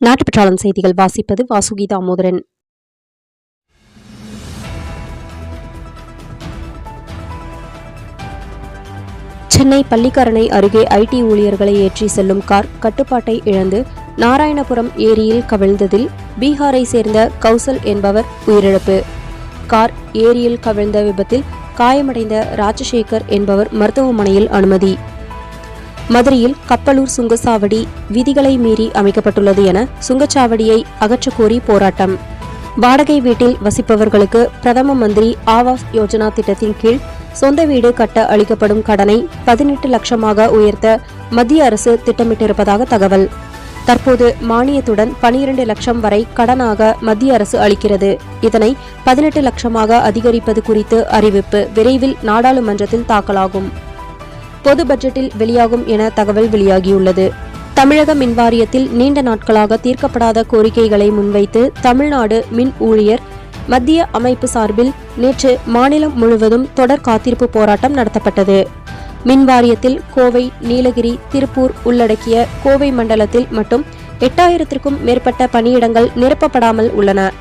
நாட்டுப்பற்றாளன் செய்திகள் வாசிப்பது வாசுகி தாமோதரன் சென்னை பள்ளிக்கரணை அருகே ஐடி ஊழியர்களை ஏற்றி செல்லும் கார் கட்டுப்பாட்டை இழந்து நாராயணபுரம் ஏரியில் கவிழ்ந்ததில் பீகாரை சேர்ந்த கௌசல் என்பவர் உயிரிழப்பு. கார் ஏரியில் கவிழ்ந்த விபத்தில் காயமடைந்த ராஜசேகர் என்பவர் மருத்துவமனையில் அனுமதி. மதுரையில் கப்பலூர் சுங்கச்சாவடி விதிகளை மீறி அமைக்கப்பட்டுள்ளது என சுங்கச்சாவடியை அகற்றக்கோரி போராட்டம். வாடகை வீட்டில் வசிப்பவர்களுக்கு பிரதம மந்திரி ஆவாஸ் யோஜனா திட்டத்தின் கீழ் சொந்த வீடு கட்ட அளிக்கப்படும் கடனை பதினெட்டு லட்சமாக உயர்த்த மத்திய அரசு திட்டமிட்டிருப்பதாக தகவல். தற்போது மானியத்துடன் பனிரெண்டு லட்சம் வரை கடனாக மத்திய அரசு அளிக்கிறது. இதனை பதினெட்டு லட்சமாக அதிகரிப்பது குறித்து அறிவிப்பு விரைவில் நாடாளுமன்றத்தில் தாக்கலாகும். பொது பட்ஜெட்டில் வெளியாகும் என தகவல் வெளியாகியுள்ளது. தமிழக மின்வாரியத்தில் நீண்ட நாட்களாக தீர்க்கப்படாத கோரிக்கைகளை முன்வைத்து தமிழ்நாடு மின் ஊழியர் மத்திய அமைப்பு சார்பில் நேற்று மாநிலம் முழுவதும் தொடர் காத்திருப்பு போராட்டம் நடத்தப்பட்டது. மின் வாரியத்தில் கோவை நீலகிரி திருப்பூர் உள்ளடக்கிய கோவை மண்டலத்தில் மட்டும் எட்டாயிரத்திற்கும் மேற்பட்ட பணியிடங்கள் நிரப்பப்படாமல் உள்ளன.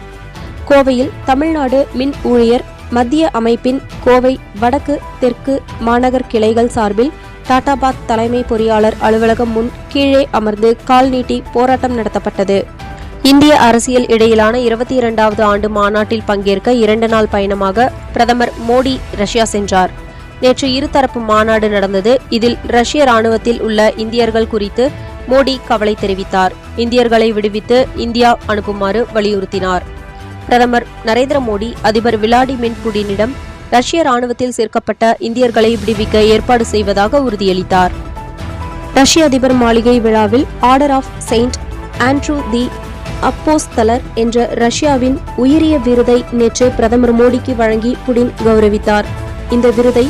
கோவையில் தமிழ்நாடு மின் ஊழியர் மத்திய அமைப்பின் கோவை வடக்கு தெற்கு மாநகர் கிளைகள் சார்பில் டாடாபாத் தலைமை பொறியாளர் அலுவலகம் முன் கீழே அமர்ந்து கால் நீட்டி போராட்டம் நடத்தப்பட்டது. இந்திய அரசியல் இடையிலான இருபத்தி இரண்டாவது ஆண்டு மாநாட்டில் பங்கேற்க இரண்டு நாள் பயணமாக பிரதமர் மோடி ரஷ்யா சென்றார். நேற்று இருதரப்பு மாநாடு நடந்தது. இதில் ரஷ்ய ராணுவத்தில் உள்ள இந்தியர்கள் குறித்து மோடி கவலை தெரிவித்தார். இந்தியர்களை விடுவித்து இந்தியா அனுப்புமாறு வலியுறுத்தினார். பிரதமர் நரேந்திர மோடி அதிபர் விளாடிமிர் புடினிடம் ரஷ்ய ராணுவத்தில் சேர்க்கப்பட்ட இந்தியர்களை விடுவிக்க ஏற்பாடு செய்வதாக உறுதியளித்தார். ரஷ்ய அதிபர் மாளிகை விழாவில் order of Saint Andrew the அப்போஸ்தலர் என்ற ரஷ்யாவின் உயரிய விருதை நேற்று பிரதமர் மோடிக்கு வழங்கி புடின் கௌரவித்தார். இந்த விருதை